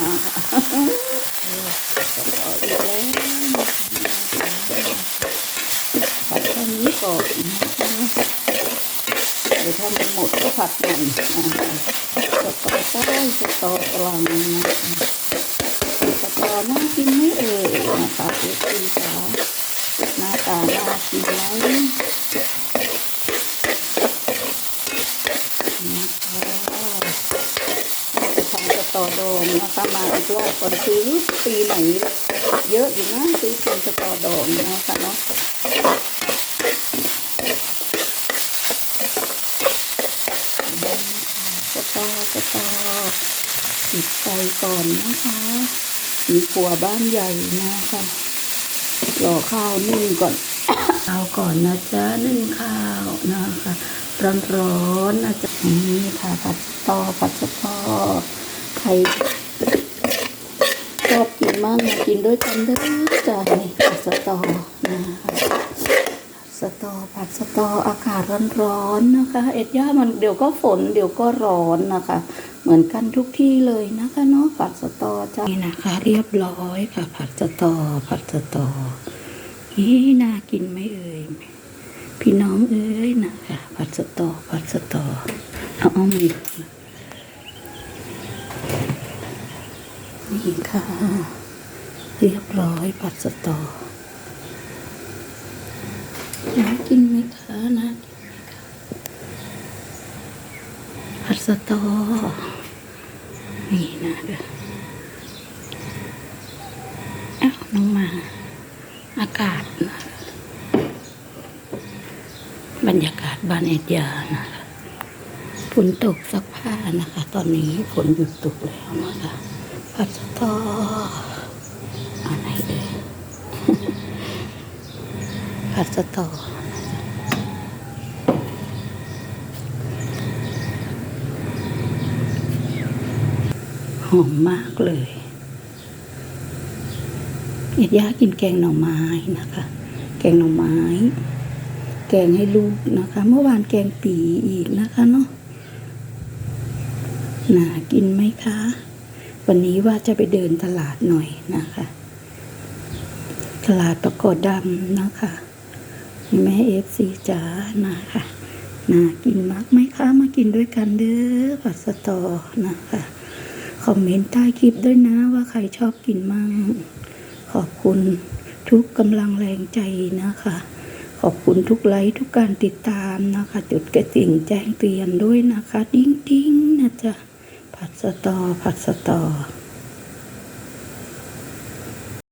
นะคะสตออีกแล้วผัดแค่นี้ก่อนเดี๋ยวถ้ามันหมดก็ผัดใหม่นะคะสตอใต้สตอกลางนะคะสตอน่ากินไหมเอ่ยนะคะเอฟซีจ๋าหน้าตาน่ากินไหม จะทำส ตอดองนะคะมาอีกรอบก่อนซื้อปีไหนเยอะอยู่นะซื้อเป็นสตอดองนะคะเนาะสตอสตอปิดไฟก่อนนะคะมีครัวบ้านใหญ่นะคะรอข้าวนึ่งก่อนข้าวก่อนนะจ๊ะนึ่งข้าวนะคะร้อนๆนะจ๊ะนี่ค่ะผัดสตอผัดสตอ ใครชอบกินมากมากินด้วยกันเด้อจ้ะนี่ผัดสตอนะคะสตอผัดสตออากาศร้อนๆนะคะ เอ็ดย่ามันเดี๋ยวก็ฝนเดี๋ยวก็ร้อนนะคะ เหมือนกันทุกที่เลยนะคะเนาะผัดสตอจ้ะนี่นะคะ เรียบร้อยค่ะ ผัดสตอผัดสตอนี่น่ากินไหมเอ่ยพี่น้องเอ้ยนะคะผัดสตอผัดสตอเอาเอามือ นี่ค่ะ เรียบร้อยผัดสตอน่ากินไหมคะน่ากินไหมคะผัดสตอ นี่นะเด้ออ้าวน้องมา อากาศนะบรรยากาศบ้านเอ็ดยานะคะฝนตกซักผ้านะคะ ตอนนี้ฝนหยุดตกแล้วนะคะ พัดสตออะไรเอ่ยพัดสตอหอมมากเลยเอ็ดย่ากินแกงหน่อไม้นะคะ แกงหน่อไม้ แกงให้ลูกนะคะ เมื่อวานแกงปีอีกนะคะเนาะน่ากินไหมคะ วันนี้ว่าจะไปเดินตลาดหน่อยนะคะ ตลาดประกอดดำนะคะแม่เอฟซีจ๋านะคะน่ากินมากไหมคะ มากินด้วยกันเด้อผัดสตอนะคะ คอมเมนต์ใต้คลิปด้วยนะว่าใครชอบกินมั่งขอบคุณทุกกำลังแรงใจนะคะ ขอบคุณทุกไลค์ทุกการติดตามนะคะ จุดกระดิ่งแจ้งเตือนด้วยนะคะ ดิ้งดิ้งๆนะจ๊ะ ผัดสตอผัดสตอ